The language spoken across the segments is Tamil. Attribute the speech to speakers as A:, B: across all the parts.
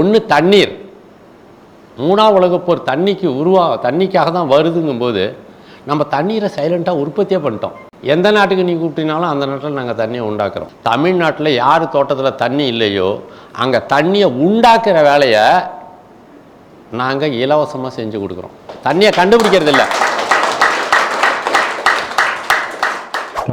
A: ஒன்று தண்ணீர். மூணாவது உலகப்போர் தண்ணிக்கு உருவா தண்ணிக்காக தான் வருதுங்கும்போது நம்ம தண்ணீரை சைலண்ட்டாக உற்பத்தியே பண்ணிட்டோம். எந்த நாட்டுக்கு நீ கூப்பிட்டினாலும் அந்த நாட்டில் நாங்கள் தண்ணியை உண்டாக்குறோம். தமிழ்நாட்டில் யார் தோட்டத்தில் தண்ணி இல்லையோ அங்கே தண்ணியை உண்டாக்குற வேலையை நாங்கள் இலவசமாக செஞ்சு கொடுக்குறோம். தண்ணியை கண்டுபிடிக்கிறது இல்லை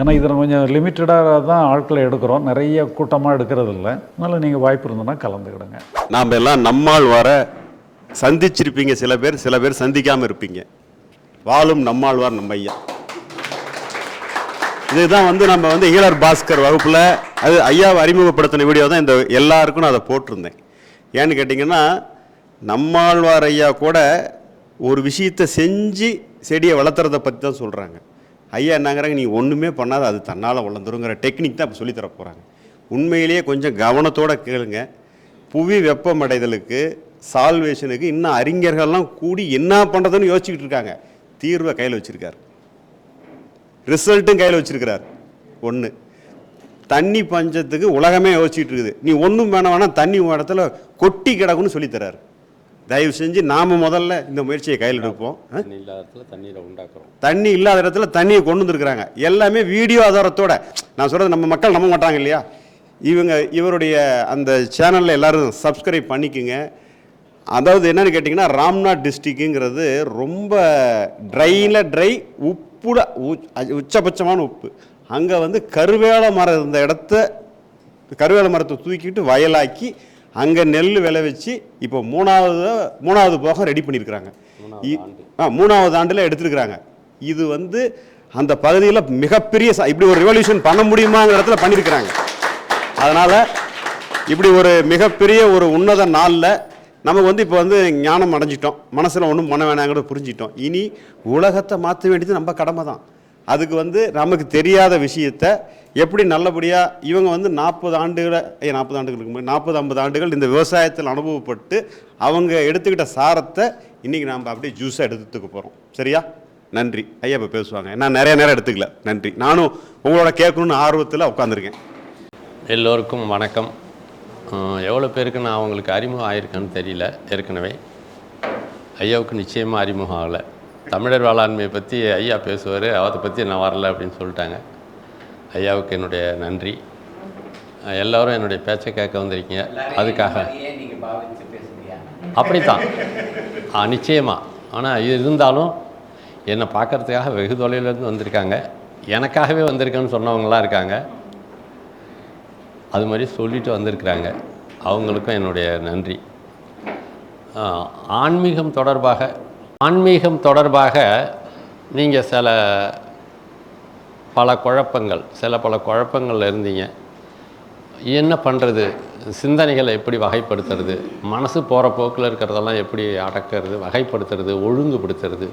B: ஏன்னா இதில் கொஞ்சம் லிமிட்டடாக தான் ஆட்களை எடுக்கிறோம். நிறைய கூட்டமாக எடுக்கிறது இல்லை அதனால் நீங்கள் வாய்ப்பு இருந்ததுன்னா கலந்துக்கிடுங்க.
C: நாம் எல்லாம் நம்மால் வர சந்திச்சிருப்பீங்க சில பேர். சில பேர் சந்திக்காமல் இருப்பீங்க. வாழும் நம்மாழ்வார் நம்ம ஐயா. இதுதான் வந்து நம்ம வந்து ஈழர் பாஸ்கர் வகுப்பில் அது ஐயாவை அறிமுகப்படுத்தின வீடியோ தான் இந்த எல்லாருக்கும் நான் அதை போட்டிருந்தேன். ஏன்னு கேட்டிங்கன்னா நம்மாழ்வார் ஐயா கூட ஒரு விஷயத்தை செஞ்சு செடியை வளர்த்துறத பற்றி தான் சொல்கிறாங்க ஐயா என்னங்கிறாங்க நீ ஒன்றுமே பண்ணாத அது தன்னால் வளர்ந்துருங்கிற டெக்னிக் தான் இப்போ சொல்லித்தர போகிறாங்க உண்மையிலேயே கொஞ்சம் கவனத்தோடு கேளுங்க. புவி வெப்பமடைதலுக்கு சால்வேஷனுக்கு இன்னும் அறிஞர்கள்லாம் கூடி என்ன பண்ணுறதுன்னு யோசிச்சுக்கிட்டு இருக்காங்க. தீர்வை கையில் வச்சுருக்கார். ரிசல்ட்டும் கையில் வச்சுருக்கிறார். ஒன்று தண்ணி பஞ்சத்துக்கு உலகமே யோசிச்சுட்டு இருக்குது. நீ ஒன்றும் வேணாம் வேணால் தண்ணி இடத்துல கொட்டி கிடக்குன்னு சொல்லித்தராரு தயவு செஞ்சு நாம் முதல்ல இந்த முயற்சியை கையில் எடுப்போம்?
A: தண்ணி இல்லாத இடத்துல தண்ணீரை உண்டாக்குறோம்.
C: தண்ணி இல்லாத இடத்துல தண்ணியை கொண்டு வந்திருக்கிறாங்க. எல்லாமே வீடியோ ஆதாரத்தோட. நான் சொல்கிறது நம்ம மக்கள் நம்ப மாட்டாங்க இல்லையா? இவங்க இவருடைய அந்த சேனலில் எல்லாரும் சப்ஸ்கிரைப் பண்ணிக்குங்க. அதாவது என்னன்னு கேட்டிங்கன்னா ராம்நாத் டிஸ்ட்ரிக்குங்கிறது ரொம்ப ட்ரையில் ட்ரை உப்புட உ- அ- உச்சபட்சமான உப்பு. அங்கே வந்து கருவேல மரம் இருந்த இடத்த கருவேல மரத்தை தூக்கிட்டு வயலாக்கி அங்கே நெல் விளைவிச்சு இப்போ மூணாவது மூணாவது போகம் ரெடி பண்ணியிருக்கிறாங்க. ஆ மூணாவது ஆண்டில் எடுத்திருக்கிறாங்க. இது வந்து அந்த பகுதியில் மிகப்பெரிய இப்படி ஒரு ரெவல்யூஷன் பண்ண முடியுமாங்கிற இடத்துல பண்ணியிருக்கிறாங்க. அதனால் இப்படி ஒரு மிகப்பெரிய ஒரு உன்னத நாளில் நமக்கு வந்து இப்போ வந்து ஞானம் அடைஞ்சிட்டோம். மனசில் ஒன்றும் பண்ண வேணாங்கிறத புரிஞ்சிட்டோம். இனி உலகத்தை மாற்ற வேண்டியது நம்ம கடமை தான் அதுக்கு வந்து நமக்கு தெரியாத விஷயத்த எப்படி நல்லபடியாக இவங்க வந்து நாற்பது ஆண்டுகளை நாற்பது ஆண்டுகளுக்கு நாற்பது ஐம்பது ஆண்டுகள் இந்த விவசாயத்தில் அனுபவப்பட்டு அவங்க எடுத்துக்கிட்ட சாரத்தை இன்றைக்கி நாம் அப்படியே ஜூஸாக எடுத்துக்க போகிறோம் சரியா? நன்றி. ஐயா இப்போ பேசுவாங்க. நான் நிறைய நேரம் எடுத்துக்கல. நன்றி. நானும் உங்களோட கேட்கணுன்னு ஆர்வத்தில் உட்காந்துருக்கேன்
A: எல்லோருக்கும் வணக்கம். எவ்வளோ பேருக்கு நான் அவங்களுக்கு அறிமுகம் ஆயிருக்கேன்னு தெரியல ஏற்கனவே. ஐயாவுக்கு நிச்சயமாக அறிமுகம் ஆகலை. தமிழர் வேளாண்மையை பற்றி ஐயா பேசுவார் அதை பற்றி நான் வரல அப்படின்னு சொல்லிட்டாங்க. ஐயாவுக்கு என்னுடைய நன்றி. எல்லோரும் எல்லாரும் என்னுடைய பேச்சை கேட்க வந்திருக்கீங்க. அதுக்காக. அப்படித்தான். நிச்சயமாக ஆனால் இருந்தாலும் என்னை பார்க்கறதுக்காக வெகு தொலைவிலேருந்து வந்திருக்காங்க. எனக்காகவே வந்திருக்கேன்னு சொன்னவங்களாம் இருக்காங்க. அது மாதிரி சொல்லிட்டு வந்திருக்கிறாங்க. அவங்களுக்கும் என்னுடைய நன்றி. ஆன்மீகம் தொடர்பாக ஆன்மீகம் தொடர்பாக நீங்கள் சில பல குழப்பங்கள் சில பல குழப்பங்கள்ல இருந்தீங்க. என்ன பண்ணுறது சிந்தனைகளை எப்படி வகைப்படுத்துறது? மனசு போகிற போக்கில் இருக்கிறதெல்லாம் எப்படி அடக்கிறது? வகைப்படுத்துறது? ஒழுங்குபடுத்துறது?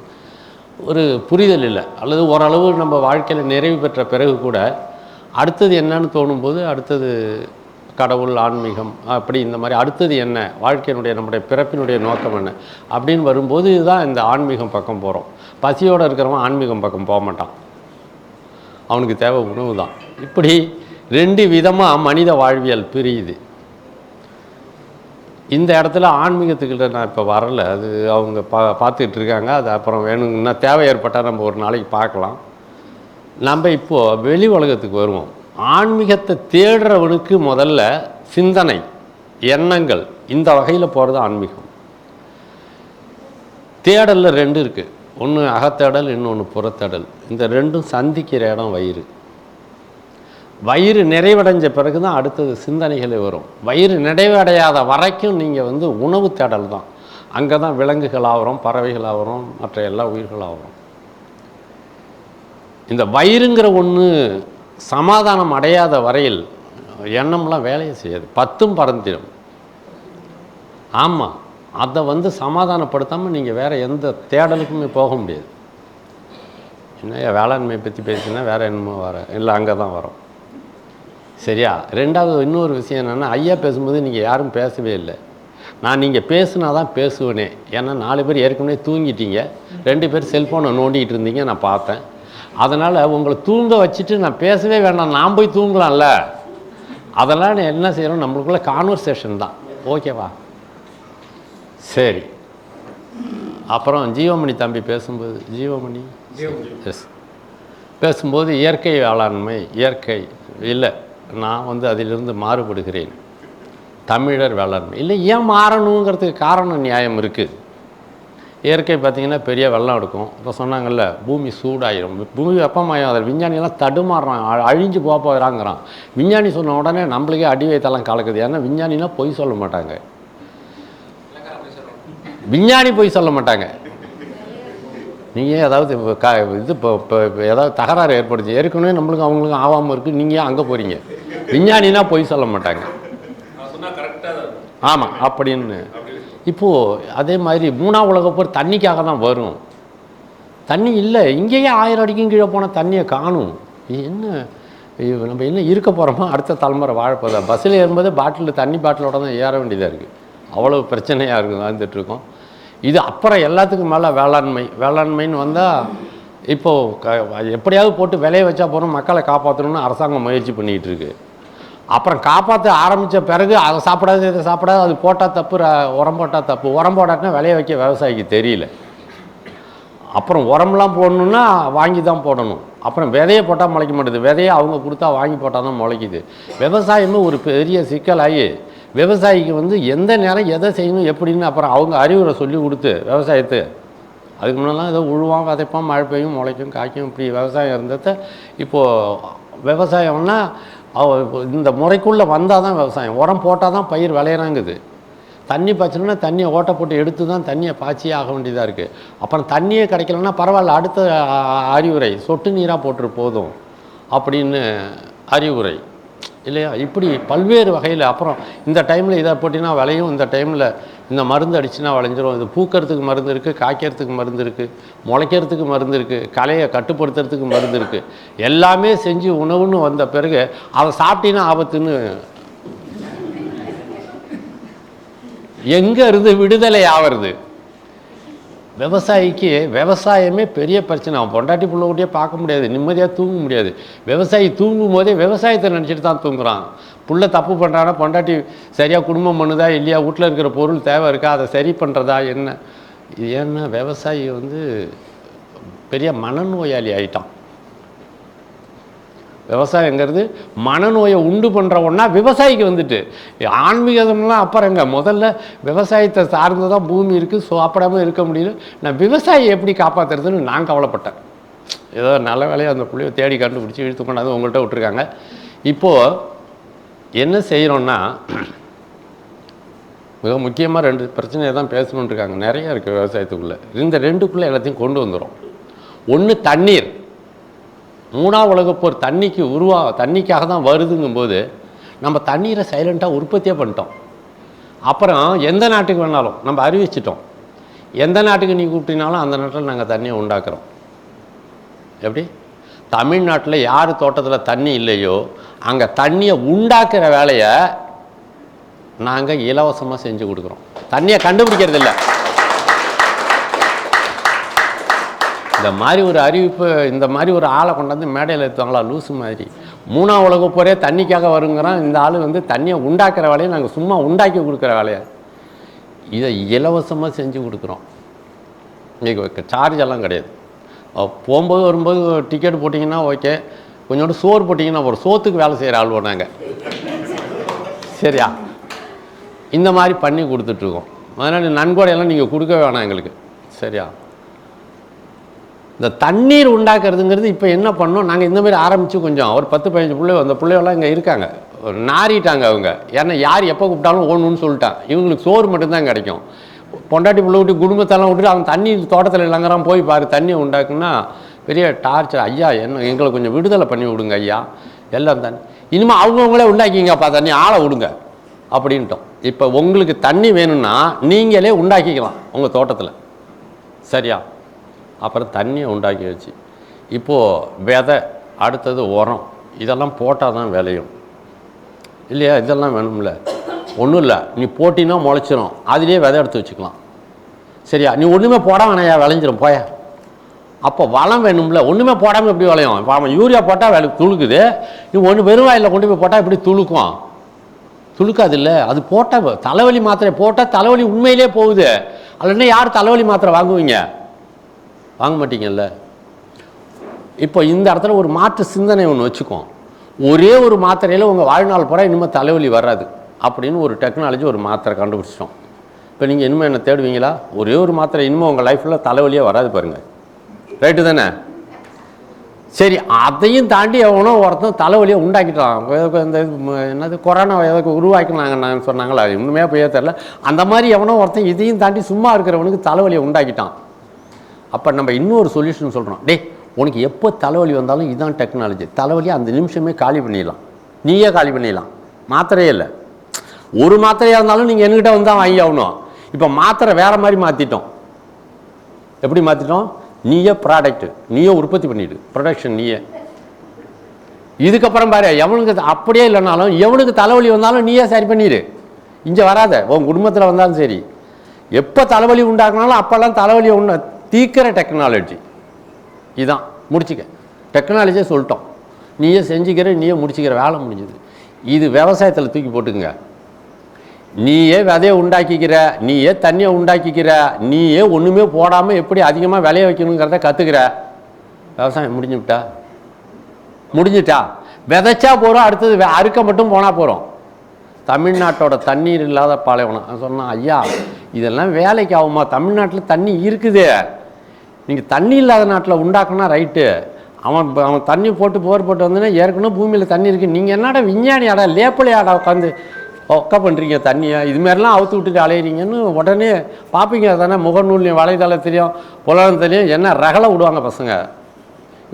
A: ஒரு புரிதல் இல்லை. அல்லது ஓரளவு நம்ம வாழ்க்கையில் நிறைவு பெற்ற பிறகு கூட அடுத்தது என்னன்னு தோணும்போது அடுத்தது கடவுள் ஆன்மீகம் அப்படி இந்த மாதிரி அடுத்தது என்ன? வாழ்க்கையினுடைய நம்முடைய பிறப்பினுடைய நோக்கம் என்ன? அப்படின்னு வரும்போது இதுதான் இந்த ஆன்மீகம் பக்கம் போகிறோம் பசியோடு இருக்கிறவன் ஆன்மீகம் பக்கம் போக மாட்டான். அவனுக்கு தேவை உணவு தான். இப்படி ரெண்டு விதமாக மனித வாழ்வியல் பிரியுது. இந்த இடத்துல ஆன்மீகத்துக்கிட்ட நான் இப்போ வரல. அது அவங்க பா பார்த்துக்கிட்டு இருக்காங்க அது அப்புறம் வேணுங்கன்னா தேவை ஏற்பட்டால் நம்ம ஒரு நாளைக்கு பார்க்கலாம். நம்ம இப்போது வெளி உலகத்துக்கு வருவோம். ஆன்மீகத்தை தேடுறவனுக்கு முதல்ல சிந்தனை எண்ணங்கள் இந்த வகையில் போகிறது ஆன்மீகம். தேடலில் ரெண்டு இருக்குது ஒன்று அகத்தேடல் இன்னொன்று புறத்தேடல். இந்த ரெண்டும் சந்திக்கிற இடம் வயிறு. வயிறு நிறைவடைஞ்ச பிறகு தான் அடுத்தது சிந்தனைகளே வரும். வயிறு நிறைவடையாத வரைக்கும் நீங்கள் வந்து உணவு தேடல் தான். அங்கே தான் விலங்குகள் ஆகிறோம் பறவைகள் ஆகிறோம் மற்ற எல்லா உயிர்கள் ஆகிறோம் இந்த வயிறுங்கிற ஒன்று சமாதானம் அடையாத வரையில் எண்ணம்லாம் வேலையை செய்யாது. பத்தும் பறந்திடும் ஆமாம் அதை வந்து சமாதானப்படுத்தாமல் நீங்கள் வேறு எந்த தேடலுக்குமே போக முடியாது. என்ன வேளாண்மையை பற்றி பேசினா வேறு என்னமோ வர இல்லை அங்கே தான் வரும். சரியா? ரெண்டாவது இன்னொரு விஷயம் என்னென்னா ஐயா பேசும்போது நீங்கள் யாரும் பேசவே இல்லை. நான் நீங்கள் பேசுனா தான் பேசுவேனே. ஏன்னா நாலு பேர் ஏற்கனவே தூங்கிட்டீங்க. ரெண்டு பேர் செல்ஃபோனை நோண்டிகிட்டு இருந்தீங்க நான் பார்த்தேன். அதனால் உங்களை தூங்க வச்சுட்டு நான் பேசவே வேண்டாம் நான் போய் தூங்கலாம்ல. அதெல்லாம் என்ன செய்கிறோம் நம்மளுக்குள்ள கான்வர்சேஷன் தான். ஓகேவா? சரி. அப்புறம் ஜீவமணி தம்பி பேசும்போது ஜீவமணி? எஸ் பேசும்போது இயற்கை வேளாண்மை இயற்கை இல்லை நான் வந்து அதிலிருந்து மாறுபடுகிறேன். தமிழர் வேளாண்மை. இல்லை ஏன் மாறணுங்கிறதுக்கு காரணம் நியாயம் இருக்குது இயற்கை பார்த்திங்கன்னா பெரிய வெள்ளம் எடுக்கும். இப்போ சொன்னாங்கல்ல பூமி சூடாயிரும். பூமி வெப்பமாயும் அதில் விஞ்ஞானியெல்லாம் தடுமாறுறான் அழிஞ்சு போக போகிறாங்கிறான் விஞ்ஞானி சொன்ன உடனே நம்மளுக்கே அடி வைத்தெல்லாம் கலக்குது. ஏன்னா விஞ்ஞானினா பொய் சொல்ல மாட்டாங்க. விஞ்ஞானி பொய் சொல்ல மாட்டாங்க. நீங்கள் ஏதாவது இப்போ க இது இப்போ இப்போ ஏதாவது தகராறு ஏற்படுச்சு ஏற்கனவே நம்மளுக்கு அவங்களுக்கும் ஆகாமல் இருக்குது நீங்கள் அங்கே போகிறீங்க விஞ்ஞானினா பொய் சொல்ல மாட்டாங்க. ஆமாம் அப்படின்னு. இப்போது அதே மாதிரி மூணாம் உலக போர் தண்ணிக்காக தான் வரும். தண்ணி இல்லை இங்கேயே ஆயிரம் அடிக்கும் கீழே போனால் தண்ணியை காணும். என்ன நம்ம என்ன இருக்க போகிறோமா அடுத்த தலைமுறை வாழப்போதா பஸ்ஸில் ஏறும்போது பாட்டில் தண்ணி பாட்டிலோட தான் ஏற வேண்டியதாக இருக்குது அவ்வளோ பிரச்சனையாக இருக்குது வாழ்ந்துட்டுருக்கோம் இது அப்புறம் எல்லாத்துக்கும் மேலே வேளாண்மை. வேளாண்மைன்னு வந்தால் இப்போது க எப்படியாவது போட்டு விளைய வச்சா போகிறோம் மக்களை காப்பாற்றணும்னு அரசாங்கம் முயற்சி பண்ணிகிட்டு இருக்கு அப்புறம் காப்பாற்ற ஆரம்பித்த பிறகு அதை சாப்பிடாது இதை சாப்பிடாது அது போட்டால் தப்பு உரம் போட்டால் தப்பு. உரம் போடாட்டினா விளைய வைக்க விவசாயிக்கு தெரியல. அப்புறம் உரம்லாம் போடணுன்னா வாங்கி தான் போடணும். அப்புறம் விதையை போட்டால் முளைக்க மாட்டேது. விதையை அவங்க கொடுத்தா வாங்கி போட்டால் தான் முளைக்குது. விவசாயமும் ஒரு பெரிய சிக்கலாகி விவசாயிக்கு வந்து எந்த நேரம் எதை செய்யணும் எப்படின்னு அப்புறம் அவங்க அறிவுரை சொல்லி கொடுத்து விவசாயத்தை. அதுக்கு முன்னெல்லாம் ஏதோ உழுவான் விதைப்பான் மழை பெய்யும் முளைக்கும் காய்க்கும் இப்படி விவசாயம் இருந்ததை. இப்போது விவசாயம்னா அவ இந்த முறைக்குள்ளே வந்தால் தான் விவசாயம். உரம் போட்டால் தான் பயிர் விளையிறாங்குது. தண்ணி பாய்ச்சணும்னா தண்ணியை ஓட்டை போட்டு எடுத்து தான் தண்ணியை பாய்ச்சியே ஆக வேண்டியதாக இருக்குது அப்புறம் தண்ணியே கிடைக்கலன்னா பரவாயில்ல அடுத்த அறிவுரை சொட்டு நீராக போட்டுரு போதும். அப்படின்னு அறிவுரை. இல்லையா? இப்படி பல்வேறு வகையில் அப்புறம் இந்த டைமில் இதை போட்டினா விளையும் இந்த டைமில் இந்த மருந்து அடிச்சுனா விளைஞ்சிரும். இது பூக்கிறதுக்கு மருந்து இருக்குது காய்க்கிறதுக்கு மருந்து இருக்குது முளைக்கிறதுக்கு மருந்து இருக்குது களையை கட்டுப்படுத்துறதுக்கு மருந்து இருக்குது எல்லாமே செஞ்சு உணவுன்னு வந்த பிறகு அதை சாப்பிட்டீங்கன்னா ஆபத்துன்னு எங்கே இருந்து விடுதலை ஆவறது? விவசாயிக்கு விவசாயமே பெரிய பிரச்சனை. அவன் பொண்டாட்டி பிள்ளை கூடயே பார்க்க முடியாது நிம்மதியாக தூங்க முடியாது. விவசாயி தூங்கும் போதே விவசாயத்தை நினச்சிட்டு தான் தூங்குறான். புள்ள தப்பு பண்ணுறானா பொண்டாட்டி சரியாக குடும்பம் பண்ணுதா இல்லையா வீட்டில் இருக்கிற பொருள் தேவை இருக்கா அதை சரி பண்ணுறதா என்ன? இது ஏன்னா விவசாயி வந்து பெரிய மனநோயாளி ஆகிட்டான் விவசாயங்கிறது மனநோயை உண்டு பண்ணுற ஒன்றா விவசாயிக்கு வந்துட்டு. ஆன்மீகம்லாம் அப்புறங்க முதல்ல விவசாயத்தை சார்ந்து தான் பூமி இருக்குது சாப்பிடாமல் இருக்க முடியல. நான் விவசாயியை எப்படி காப்பாற்றுறதுன்னு நான் கவலைப்பட்டேன். ஏதோ நல்ல வேலையை அந்த புள்ளைய தேடி கண்டுபிடிச்சி இழுத்து கொண்டாந்து உங்கள்கிட்ட விட்டுருக்காங்க. இப்போது என்ன செய்கிறோன்னா மிக முக்கியமாக ரெண்டு பிரச்சனையை தான் பேசணுன்னு நிறையா இருக்குது விவசாயத்துக்குள்ளே. இந்த ரெண்டுக்குள்ளே எல்லாத்தையும் கொண்டு வந்துடும் ஒன்று தண்ணீர். மூணாவது உலகப்போர் தண்ணிக்கு உருவா தண்ணிக்காக தான் வருதுங்கும்போது நம்ம தண்ணீரை சைலண்ட்டாக உற்பத்தியே பண்ணிட்டோம். அப்புறம் எந்த நாட்டுக்கு வேணாலும் நம்ம அறிவிச்சிட்டோம். எந்த நாட்டுக்கு நீ கூப்பிட்டினாலும் அந்த நாட்டில் நாங்கள் தண்ணியை உண்டாக்குறோம். எப்படி? தமிழ்நாட்டில் யார் தோட்டத்தில் தண்ணி இல்லையோ அங்கே தண்ணியை உண்டாக்குற வேலையை நாங்கள் இலவசமாக செஞ்சு கொடுக்குறோம். தண்ணியை கண்டுபிடிக்கிறது இல்லை இந்த மாதிரி ஒரு அறிவிப்பு இந்த மாதிரி ஒரு ஆளை கொண்டாந்து மேடையில் எடுத்தாங்களா லூசு மாதிரி. மூணாம் உலக போரே தண்ணிக்காக வருங்கிறான். இந்த ஆள் வந்து தண்ணியை உண்டாக்குற வேலையை நாங்கள் சும்மா உண்டாக்கி கொடுக்குற வேலையை. இதை இலவசமாக செஞ்சு கொடுக்குறோம். இன்றைக்கி சார்ஜ் எல்லாம் கிடையாது. போகும்போது வரும்போது டிக்கெட் போட்டிங்கன்னா ஓகே கொஞ்சோண்டு சோறு போட்டிங்கன்னா ஒரு சோத்துக்கு வேலை செய்கிற ஆள் நாங்கள் சரியா? இந்த மாதிரி பண்ணி கொடுத்துட்ருக்கோம் அதனால் நன்கொடையெல்லாம் நீங்கள் கொடுக்க வேணாம் எங்களுக்கு. சரியா? இந்த தண்ணீர் உண்டாக்குறதுங்கிறது இப்போ என்ன பண்ணோம்? நாங்கள் இந்தமாரி ஆரம்பித்து கொஞ்சம் ஒரு பத்து பதினஞ்சு பிள்ளை அந்த பிள்ளைகள்லாம் இங்கே இருக்காங்க. நாரிட்டாங்க நாறிட்டாங்க அவங்க. ஏன்னா யார் எப்போ கூப்பிட்டாலும் ஓணுன்னு சொல்லிட்டான். இவங்களுக்கு சோறு மட்டும்தான் கிடைக்கும். பொண்டாட்டி பிள்ளை விட்டு குடும்பத்தெல்லாம் விட்டுட்டு அவன் தண்ணி தோட்டத்தில் இல்லைங்கிறான் போய் பாரு தண்ணியை உண்டாக்குன்னா பெரிய டார்ச்சர். ஐயா என்ன எங்களை கொஞ்சம் விடுதலை பண்ணி விடுங்க ஐயா. எல்லாம் தண்ணி. இனிமேல் அவங்கவுங்களே உண்டாக்கிங்கப்பா தண்ணி ஆளை விடுங்க அப்படின்ட்டோம். இப்போ உங்களுக்கு தண்ணி வேணும்னா நீங்களே உண்டாக்கிக்கலாம் உங்கள் தோட்டத்தில். சரியா? அப்புறம் தண்ணியை உண்டாக்கி வச்சு. இப்போது விதை அடுத்தது உரம் இதெல்லாம் போட்டால் தான் விளையும். இல்லையா? இதெல்லாம் வேணும்ல. ஒன்றும் இல்லை. நீ போட்டினா முளைச்சிரும். அதுலேயே விதை எடுத்து வச்சுக்கலாம். சரியா? நீ ஒன்றுமே போட வேணாயா விளைஞ்சிரும்? போயா? அப்போ வளம் வேணும்ல. ஒன்றுமே போடாமல் எப்படி விளையும்? இப்போ அவன் யூரியா போட்டால் வேலை துளுக்குது. நீ ஒன்று வெறும் வாயில் கொண்டு போய் போட்டால் எப்படி துளுக்கும்? துளுக்காது இல்லை அது போட்டால் தலைவலி மாத்திரை போட்டால் தலைவலி உண்மையிலே போகுது. இல்லைன்னா யார் தலைவலி மாத்திரை வாங்குவீங்க? வாங்க மாட்டீங்கல்ல? இப்போ இந்த இடத்துல ஒரு மாற்று சிந்தனை ஒன்று வச்சுக்கோம் ஒரே ஒரு மாத்திரையில் உங்கள் வாழ்நாள் பூரா இனிமேல் தலைவலி வராது அப்படின்னு ஒரு டெக்னாலஜி ஒரு மாத்திரை கண்டுபிடிச்சிட்டோம். இப்போ நீங்கள் இனிமேல் என்ன தேடுவீங்களா? ஒரே ஒரு மாத்திரை இனிமேல் உங்கள் லைஃப்பில் தலைவலியே வராது பாருங்கள் ரைட்டு தானே? சரி அதையும் தாண்டி எவனோ ஒருத்தன் தலைவலியை உண்டாக்கிட்டான். இந்த என்னது கொரோனா எதுக்கு உருவாக்கினாங்கன்னு சொன்னாங்களா? இன்னுமே போயே தெரில. அந்த மாதிரி எவனோ ஒருத்தன் இதையும் தாண்டி சும்மா இருக்கிறவனுக்கு தலைவலியை உண்டாக்கிட்டான். அப்போ நம்ம இன்னொரு சொல்யூஷன் சொல்கிறோம் டே உனக்கு எப்போ தலைவலி வந்தாலும் இதுதான் டெக்னாலஜி தலைவலி அந்த நிமிஷமே காலி பண்ணிடலாம். நீயே காலி பண்ணிடலாம். மாத்திரையே இல்லை. ஒரு மாத்திரையாக இருந்தாலும் நீங்கள் என்கிட்ட வந்து தான் வாங்கி ஆகணும் இப்போ மாத்திரை வேறு மாதிரி மாற்றிட்டோம் எப்படி மாற்றிட்டோம் நீயே ப்ராடக்ட்டு நீயே உற்பத்தி பண்ணிவிடு ப்ரொடக்ஷன் நீயே. இதுக்கப்புறம் பாரு எவனுக்கு அப்படியே இல்லைனாலும் எவனுக்கு தலைவலி வந்தாலும் நீயே சரி பண்ணிடு. இங்கே வராத. உன் குடும்பத்தில் வந்தாலும் சரி. எப்போ தலைவலி உண்டாக்குனாலும் அப்போல்லாம் தலைவலியை உண்ட தீக்கிற டெக்னாலஜி இதான் முடிச்சுக்க. டெக்னாலஜியே சொல்லிட்டோம். நீயே செஞ்சுக்கிற நீயே முடிச்சுக்கிற வேலை முடிஞ்சுது. இது விவசாயத்தில் தூக்கி போட்டுக்குங்க. நீயே விதையை உண்டாக்கிக்கிற நீயே தண்ணியை உண்டாக்கிக்கிற நீயே ஒன்றுமே போடாமல் எப்படி அதிகமாக விளைய வைக்கணுங்கிறத கற்றுக்கிற விவசாயம் முடிஞ்சு விட்டா? முடிஞ்சிட்டா? விதைச்சா போகிறோம் அடுத்தது வே- அறுக்க மட்டும் போனால் போகிறோம் தமிழ்நாட்டோட தண்ணீர் இல்லாத பாலைவனம். சொன்னான் ஐயா இதெல்லாம் வேலைக்கு ஆகுமா? தமிழ்நாட்டில் தண்ணி இருக்குது. நீங்கள் தண்ணி இல்லாத நாட்டில் உண்டாக்குனா ரைட்டு அவன் அவன் தண்ணி போட்டு போர் போட்டு வந்தோன்னா ஏற்கனவே பூமியில் தண்ணி இருக்குது நீங்கள் என்னடா விஞ்ஞானியாடா ஆடா உட்காந்து ஒக்க பண்ணுறீங்க தண்ணியை. இதுமாரிலாம் அவுத்து விட்டுட்டு அலையிறீங்கன்னு உடனே பார்ப்பீங்க தானே முகநூல்லையும் வலைதளத்துலையும் தெரியும் என்ன ரகலை விடுவாங்க பசங்க.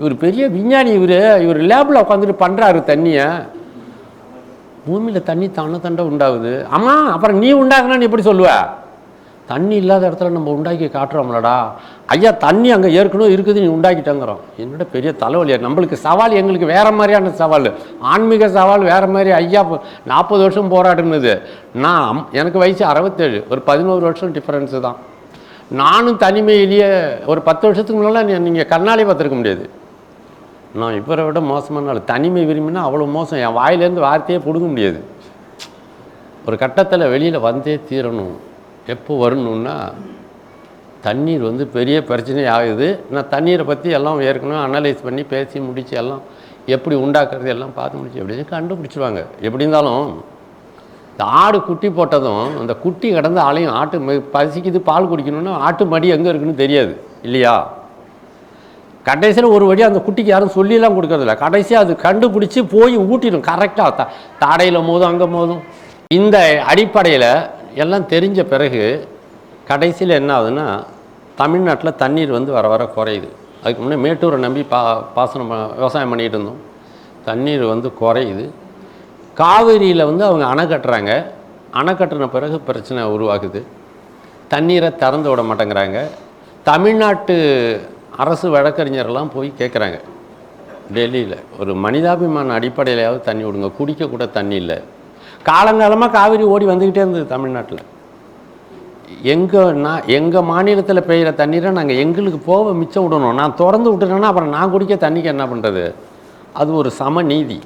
A: இவர் பெரிய விஞ்ஞானி இவர். இவர் லேபில் உட்காந்துட்டு பண்ணுறாரு தண்ணியை. பூமியில் தண்ணி தானே தண்டை உண்டாகுது. ஆமாம் அப்புறம் நீ உண்டாக்குனா நீ எப்படி சொல்லுவ? தண்ணி இல்லாத இடத்துல நம்ம உண்டாக்கி காட்டுறோம்லடா. ஐயா தண்ணி அங்கே ஏற்கனவே இருக்குது நீ உண்டாக்கிட்டேங்கிறோம். என்னோட பெரிய தலைவலியா நம்மளுக்கு சவால் எங்களுக்கு வேறு மாதிரியான சவால். ஆன்மீக சவால் வேறு மாதிரி ஐயா நாற்பது வருஷம் போராடுனது. நான் எனக்கு வயசு அறுபத்தேழு. ஒரு பதினோரு வருஷம் டிஃப்ரென்ஸு தான். நானும் தனிமையிலேயே ஒரு பத்து வருஷத்துக்கு முன்னால் நீங்கள் கண்ணாலே பார்த்துருக்க முடியாது. நான் இவரை விட மோசமான ஆள். தனிமை விரும்பினா அவ்வளோ மோசம். என் வாயிலேருந்து வார்த்தையே பிடுங்க முடியாது. ஒரு கட்டத்தில் வெளியில் வந்தே தீரணும். எப்போ வரணும்னா தண்ணீர் வந்து பெரிய பிரச்சனை ஆகுது. நான் தண்ணீரை பற்றி எல்லாம் ஏற்கனவே அனலைஸ் பண்ணி பேசி முடித்து எல்லாம் எப்படி உண்டாக்குறது எல்லாம் பார்த்து முடிச்சு எப்படின்னு கண்டுபிடிச்சிருவாங்க. எப்படி இருந்தாலும் இந்த ஆடு குட்டி போட்டதும் அந்த குட்டி கடந்த ஆளையும் ஆட்டு ம- பசிக்குது பால் குடிக்கணும்னா ஆட்டு மடி எங்கே இருக்குன்னு தெரியாது. இல்லையா? கடைசியில் ஒரு வழி அந்த குட்டிக்கு யாரும் சொல்லிலாம் கொடுக்கறதில்ல. கடைசியாக அது கண்டுபிடிச்சி போய் ஊட்டிடும். கரெக்டாக த தாடையில் மோதும் அங்கே மோதும். இந்த அடிப்படையில் எல்லாம் தெரிஞ்ச பிறகு கடைசியில் என்ன ஆகுதுன்னா தமிழ்நாட்டில் தண்ணீர் வந்து வர வர குறையுது. அதுக்கு முன்னே மேட்டூரை நம்பி பா பாசனம் விவசாயம் பண்ணிகிட்டு இருந்தோம். தண்ணீர் வந்து குறையுது. காவிரியில் வந்து அவங்க அணை கட்டுறாங்க. அணை கட்டின பிறகு பிரச்சனை உருவாகுது. தண்ணீரை திறந்து விட மாட்டேங்கிறாங்க. தமிழ்நாட்டு அரசு வழக்கறிஞரெல்லாம் போய் கேட்குறாங்க டெல்லியில் ஒரு மனிதாபிமான அடிப்படையிலாவது தண்ணி விடுங்க. குடிக்கக்கூட தண்ணி இல்லை. காலங்காலமாக காவிரி ஓடி வந்துக்கிட்டே இருந்தது தமிழ்நாட்டில். எங்கள் நான் எங்கள் மாநிலத்தில் பெய்கிற தண்ணீரை நாங்கள் எங்களுக்கு போக மிச்சம் விடணும். நான் திறந்து விட்டுட்டேன்னா அப்புறம் நான் குடிக்க தண்ணிக்கு என்ன பண்ணுறது அது ஒரு சமநீதி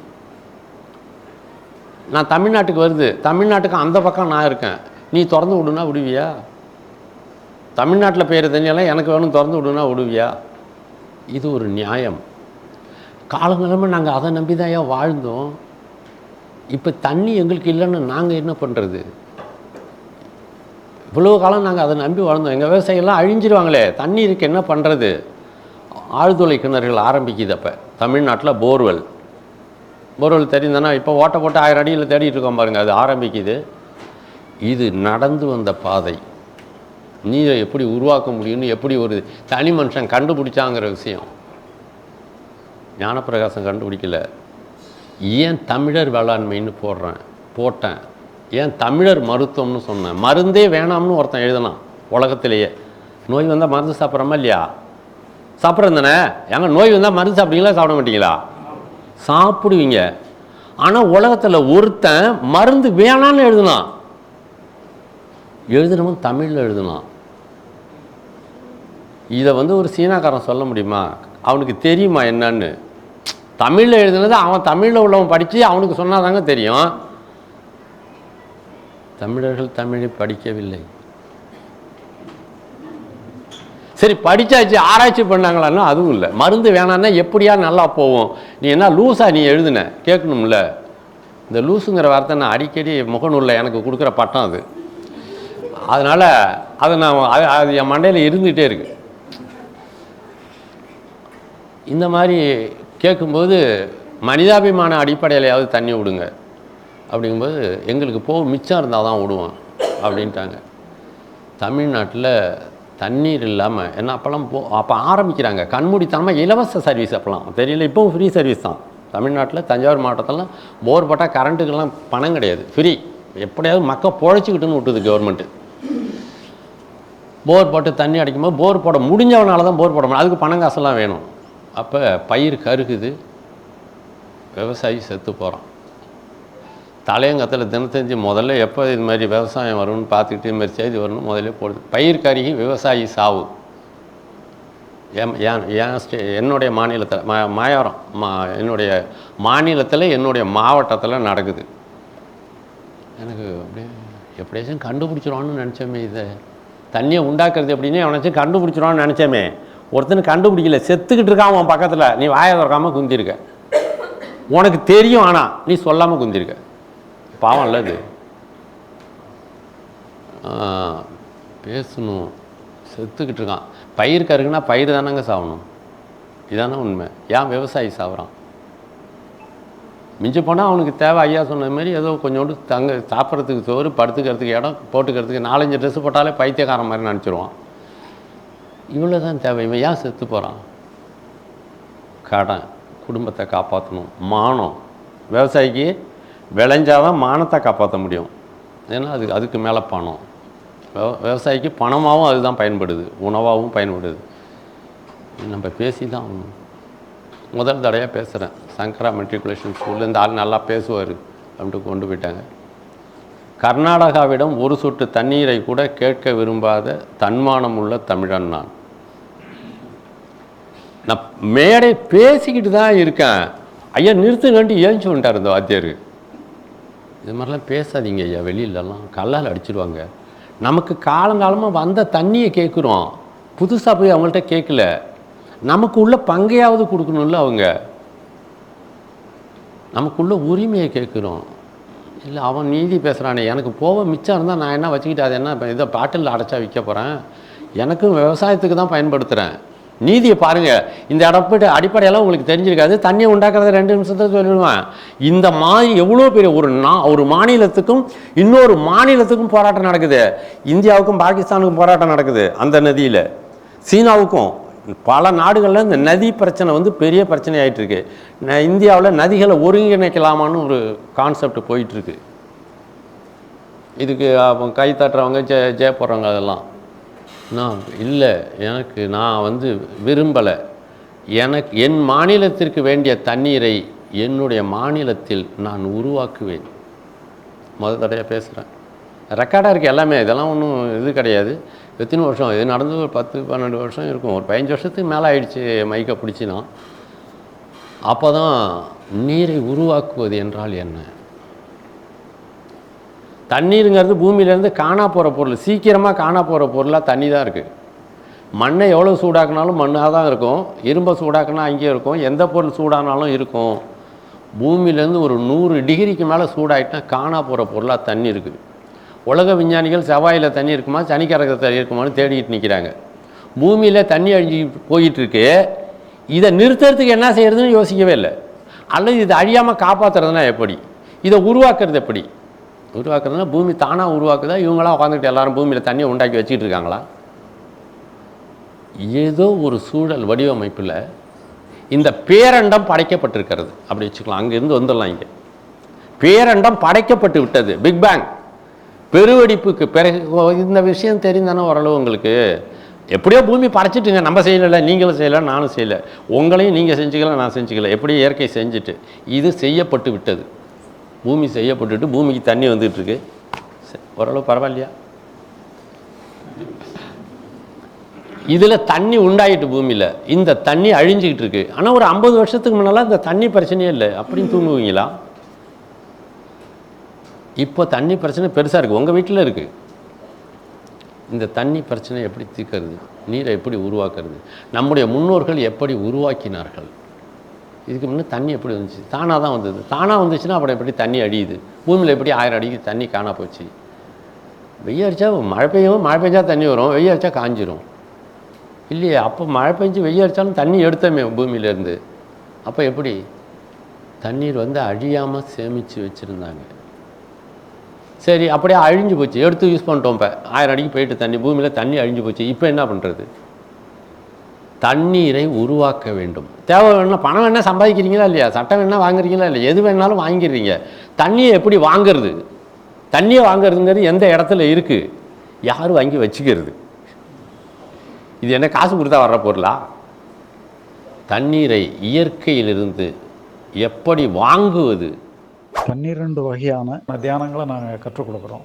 A: நான் தமிழ்நாட்டுக்கு வருது. தமிழ்நாட்டுக்கு அந்த பக்கம் நான் இருக்கேன். நீ திறந்து விடுனா விடுவியா? தமிழ்நாட்டில் பெய்கிற தண்ணியெல்லாம் எனக்கு வேணும் திறந்து விடுனா விடுவியா? இது ஒரு நியாயம். காலங்காலமாக நாங்கள் அதை நம்பி தான் ஏன் வாழ்ந்தோம்? இப்போ தண்ணி எங்களுக்கு இல்லைன்னு நாங்கள் என்ன பண்ணுறது இவ்வளோ காலம் நாங்கள் அதை நம்பி வளர்ந்தோம் எங்கள் விவசாயிகள்லாம் அழிஞ்சிருவாங்களே தண்ணி இருக்கு என்ன பண்ணுறது ஆழ்துளை கிணறுகள் ஆரம்பிக்குது அப்போ. தமிழ்நாட்டில் போர்வெல். போர்வெல் தெரிந்தானா இப்போ ஓட்ட போட்டு ஆயிரம் அடியில் தேடிட்டு இருக்கோம் பாருங்கள் அது ஆரம்பிக்குது. இது நடந்து வந்த பாதை. நீரை எப்படி உருவாக்க முடியும்னு எப்படி ஒரு தனி மனுஷன் கண்டுபிடிச்சாங்கிற விஷயம். ஞானப்பிரகாசம் கண்டுபிடிக்கல. ஏன் தமிழர் வேளாண்மைன்னு போடுறேன் போட்டேன். ஏன் தமிழர் மருத்துவம்னு சொன்னேன். மருந்தே வேணாம்னு ஒருத்தன் எழுதலாம் உலகத்திலேயே. நோய் வந்தால் மருந்து சாப்பிட்றோமா இல்லையா? சாப்பிட்றேன் தானே? ஏங்க நோய் வந்தால் மருந்து சாப்பிடுவீங்களா சாப்பிட மாட்டீங்களா? சாப்பிடுவீங்க. ஆனால் உலகத்தில் ஒருத்தன் மருந்து வேணான்னு எழுதுனான். எழுதுனவன் தமிழில் எழுதுனான். இதை வந்து ஒரு சீனாக்காரன் சொல்ல முடியுமா? அவனுக்கு தெரியுமா என்னன்னு? தமிழில் எழுதுனது அவன் தமிழில் உள்ளவன் படித்து அவனுக்கு சொன்னாதாங்க தெரியும். தமிழர்கள் தமிழை படிக்கவில்லை. சரி படித்தாச்சு ஆராய்ச்சி பண்ணாங்களான்னா அதுவும் இல்லை. மருந்து வேணான்னா எப்படியா நல்லா போகும் நீ என்ன லூஸா நீ எழுதுன? கேட்கணும்ல. இந்த லூஸுங்கிற வார்த்தை நான் அடிக்கடி முகநூலில் எனக்கு கொடுக்குற பட்டம் அது. அதனால் அதை நான் அது அது என் மண்டையில் இருந்துகிட்டே இருக்கு. இந்த மாதிரி கேட்கும்போது மனிதாபிமான அடிப்படையிலையாவது தண்ணி விடுங்க. அப்படிங்கும்போது எங்களுக்கு போக மிச்சம் இருந்தால் தான் விடுவோம். அப்படின்ட்டாங்க. தமிழ்நாட்டில் தண்ணீர் இல்லாமல் என்ன அப்போல்லாம் போ அப்போ ஆரம்பிக்கிறாங்க. கண்மூடித்தனமாக இலவச சர்வீஸ் அப்போல்லாம் தெரியல இப்போவும் ஃப்ரீ சர்வீஸ் தான். தமிழ்நாட்டில் தஞ்சாவூர் மாவட்டத்திலாம் போர் போட்டால் கரண்ட்டுக்கெல்லாம் பணம் கிடையாது. ஃப்ரீ. எப்படியாவது மக்கள் பொழைச்சிக்கிட்டுன்னு விட்டுது கவர்மெண்ட்டு. போர் போட்டு தண்ணி அடிக்கும்போது போர் போட முடிஞ்சவனால தான் போர் போட முடியும். அதுக்கு பணம் காசெல்லாம் வேணும். அப்போ பயிர் கருகுது. விவசாயி செத்து போகிறான் தலையங்கத்தில் தினத்தஞ்சு முதல்ல எப்போ இது மாதிரி விவசாயம் வரும்னு பார்த்துக்கிட்டு இது மாதிரி செய்தி வரணும் முதல்ல போடுது. பயிர் கருகி விவசாயி சாவு. என் என் என் ஸ்டே என்னுடைய மாநிலத்தில் மா மாயாரம் மா என்னுடைய மாநிலத்தில் என்னுடைய மாவட்டத்தில் நடக்குது. எனக்கு அப்படியே எப்படியாச்சும் கண்டுபிடிச்சிருவான்னு நினச்சோமே இதை. தண்ணியை உண்டாக்குறது எப்படின்னு எவனாச்சும் கண்டுபிடிச்சிருவான்னு நினச்சோமே. ஒருத்தனை கண்டுபிடிக்கல. செத்துக்கிட்டு இருக்கான் உன் பக்கத்தில். நீ வாயை திறக்காமல் குந்திருக்க. உனக்கு தெரியும் ஆனால் நீ சொல்லாமல் குந்திருக்க. பாவம் இல்லை இது. பேசணும். செத்துக்கிட்டு இருக்கான். பயிர் கருக்குன்னா பயிர் தானங்க சாகணும் இதானே உண்மை. ஏன் விவசாயி சாகுறான் மிஞ்சி போனால் அவனுக்கு தேவை. ஐயா சொன்ன மாதிரி ஏதோ கொஞ்சோண்டு தங்க சாப்பிட்றதுக்கு சோறு படுத்துக்கிறதுக்கு இடம் போட்டுக்கிறதுக்கு நாலஞ்சு ட்ரெஸ் போட்டாலே பைத்தியக்காரன் மாதிரி நினச்சிருவான். இவ்வளோ தான் தேவை. இவன் ஏன் செத்து போகிறான் கடன் குடும்பத்தை காப்பாற்றணும் மானம். விவசாயிக்கு விளைஞ்சாதான் மானத்தை காப்பாற்ற முடியும். ஏன்னா அது அதுக்கு மேலே பணம். விவசாயிக்கு பணமாகவும் அதுதான் பயன்படுது. உணவாகவும் பயன்படுது. நம்ம பேசி தான் ஆகணும். முதல் தடையாக பேசுகிறேன் சங்கரா மெட்ரிகுலேஷன் ஸ்கூலில் இந்த ஆள் நல்லா பேசுவார் அப்படின்ட்டு கொண்டு போயிட்டாங்க. கர்நாடகாவிடம் ஒரு சொட்டு தண்ணீரை கூட கேட்க விரும்பாத தன்மானம் உள்ள தமிழன் நான். நான் மேடை பேசிக்கிட்டு தான் இருக்கேன். ஐயா நிறுத்துங்கன்ட்டு ஏஞ்சி வந்துட்டார் இந்த வாத்தியார்? இது மாதிரிலாம் பேசாதீங்க ஐயா வெளியிலலாம் கல்லால் அடிச்சிடுவாங்க நமக்கு காலங்காலமாக வந்த தண்ணியை கேட்குறோம். புதுசாக போய் அவங்கள்ட்ட கேட்கல. நமக்கு உள்ள பங்கையாவது கொடுக்கணும்ல அவங்க. நமக்குள்ள உரிமையை கேட்குறோம். இல்லை அவன் நீதி பேசுகிறானே எனக்கு போக மிச்சம் இருந்தால் நான் என்ன வச்சுக்கிட்டு அதை என்ன இதை பாட்டில் அடைச்சா விற்க போகிறேன் எனக்கும் விவசாயத்துக்கு தான் பயன்படுத்துகிறேன் நீதியை பாருங்கள் இந்த இடப்பட்டு அடிப்படையெல்லாம் உங்களுக்கு தெரிஞ்சிருக்காது. தண்ணியை உண்டாக்குறத ரெண்டு நிமிஷத்தில் சொல்லிடுவேன். இந்த மாதிரி எவ்வளோ பெரிய ஒரு நா ஒரு மாநிலத்துக்கும் இன்னொரு மாநிலத்துக்கும் போராட்டம் நடக்குது. இந்தியாவுக்கும் பாகிஸ்தானுக்கும் போராட்டம் நடக்குது அந்த நதியில். சீனாவுக்கும். பல நாடுகளில் இந்த நதி பிரச்சனை வந்து பெரிய பிரச்சனை ஆயிட்டு இருக்கு ந- இந்தியாவில் நதிகளை ஒருங்கிணைக்கலாமான்னு ஒரு கான்செப்ட் போயிட்டுருக்கு. இதுக்கு அவங்க கை தட்டுறவங்க ஜெய போடுறவங்க அதெல்லாம். நான் இல்லை எனக்கு நான் வந்து விரும்பலை. எனக்கு என் மாநிலத்திற்கு வேண்டிய தண்ணீரை என்னுடைய மாநிலத்தில் நான் உருவாக்குவேன். முதல் தடையாக பேசுகிறேன் ரெக்கார்டாக இருக்குது எல்லாமே இதெல்லாம் ஒன்றும் இது கிடையாது. எத்தனை வருஷம்? இது நடந்து ஒரு பத்து பன்னெண்டு வருஷம் இருக்கும். ஒரு பதினஞ்சு வருஷத்துக்கு மேலே ஆயிடுச்சு மைக்கை பிடிச்சினா. அப்போ தான் நீரை உருவாக்குவது என்றால் என்ன? தண்ணீருங்கிறது பூமியிலேருந்து காணா போகிற பொருள் சீக்கிரமாக காணா போகிற பொருளாக தண்ணி தான் இருக்குது மண்ணை எவ்வளோ சூடாக்குனாலும் மண்ணாக தான் இருக்கும். இரும்பை சூடாக்குனா அங்கேயே இருக்கும். எந்த பொருள் சூடானாலும் இருக்கும். பூமியிலேருந்து ஒரு நூறு டிகிரிக்கு மேலே சூடாகிட்டால் காணா போகிற பொருளாக தண்ணி இருக்குது. உலக விஞ்ஞானிகள் செவ்வாயில் தண்ணி இருக்குமா சனிக்கரக தண்ணி இருக்குமான்னு தேடிட்டு நிற்கிறாங்க பூமியில் தண்ணி அழிஞ்சு போயிட்டுருக்கு. இதை நிறுத்துறதுக்கு என்ன செய்கிறதுன்னு யோசிக்கவே இல்லை. அல்லது இதை அழியாமல் காப்பாற்றுறதுனா எப்படி? இதை உருவாக்குறது எப்படி? உருவாக்குறதுனா பூமி தானாக உருவாக்குதா? இவங்களாம் உட்காந்துக்கிட்டு எல்லாரும் பூமியில் தண்ணியை உண்டாக்கி வச்சுக்கிட்டு இருக்காங்களா? ஏதோ ஒரு சூழல் வடிவமைப்பில் இந்த பேரண்டம் படைக்கப்பட்டிருக்கிறது. அப்படி வச்சுக்கலாம். அங்கேருந்து வந்துடலாம் இங்கே. பேரண்டம் படைக்கப்பட்டு விட்டது. பிக் பேங் பெருவெடிப்புக்கு பிறகு இந்த விஷயம் தெரிந்தானே ஓரளவு உங்களுக்கு. எப்படியோ பூமி படைச்சிட்டுங்க. நம்ம செய்யலை நீங்களும் செய்யலை நானும் செய்யலை. உங்களையும் நீங்கள் செஞ்சுக்கல நான் செஞ்சுக்கல. எப்படி இயற்கை செஞ்சுட்டு இது செய்யப்பட்டு விட்டது. பூமி செய்யப்பட்டுட்டு பூமிக்கு தண்ணி வந்துட்டுருக்கு சரி, ஓரளவு பரவாயில்லையா? இதில் தண்ணி உண்டாயிட்டு பூமியில் இந்த தண்ணி அழிஞ்சிக்கிட்டு இருக்கு ஆனால் ஒரு ஐம்பது வருஷத்துக்கு முன்னால் இந்த தண்ணி பிரச்சனையே இல்லை. அப்படின்னு தூங்குவீங்களா? இப்போ தண்ணி பிரச்சனை பெருசாக இருக்குது உங்கள் வீட்டில் இருக்குது இந்த தண்ணி பிரச்சனை எப்படி தீர்க்கறது? நீரை எப்படி உருவாக்குறது? நம்முடைய முன்னோர்கள் எப்படி உருவாக்கினார்கள்? இதுக்கு முன்னே தண்ணி எப்படி வந்துச்சு? தானாக தான் வந்தது. தானாக வந்துச்சுன்னா அப்புறம் எப்படி தண்ணி அடியுது? பூமியில் எப்படி ஆயிரம் அடிக்கு தண்ணி காணா போச்சு? வெய்ய அடித்தா மழை பெய்யும் மழை பெஞ்சா தண்ணி வரும் வெய்ய அடித்தா காஞ்சிரும். இல்லையே அப்போ மழை பெஞ்சு வெய்ய அடித்தாலும் தண்ணி எடுத்தோமே பூமியிலேருந்து. அப்போ எப்படி? தண்ணீர் வந்து அழியாமல் சேமித்து வச்சுருந்தாங்க. சரி அப்படியே அழிஞ்சு போச்சு. எடுத்து யூஸ் பண்ணிட்டோம் இப்போ. ஆயிரம் அடிக்கு போயிட்டு தண்ணி பூமியில் தண்ணி அழிஞ்சு போச்சு. இப்போ என்ன பண்ணுறது தண்ணீரை உருவாக்க வேண்டும். தேவை வேணால் பணம் வேணால் சம்பாதிக்கிறீங்களா இல்லையா? சட்டம் வேணால் வாங்குறீங்களா இல்லை எது வேணாலும் வாங்கிடுறீங்க. தண்ணியை எப்படி வாங்கிறது? தண்ணியை வாங்குறதுங்கிறது எந்த இடத்துல இருக்குது யார் வாங்கி வச்சுக்கிறது? இது என்ன காசு கொடுத்தா வர்ற பொருளா? தண்ணீரை இயற்கையிலிருந்து எப்படி வாங்குவது?
B: பன்னிரெண்டு வகையான தியானங்களை நாங்கள் கற்றுக் கொடுக்குறோம்.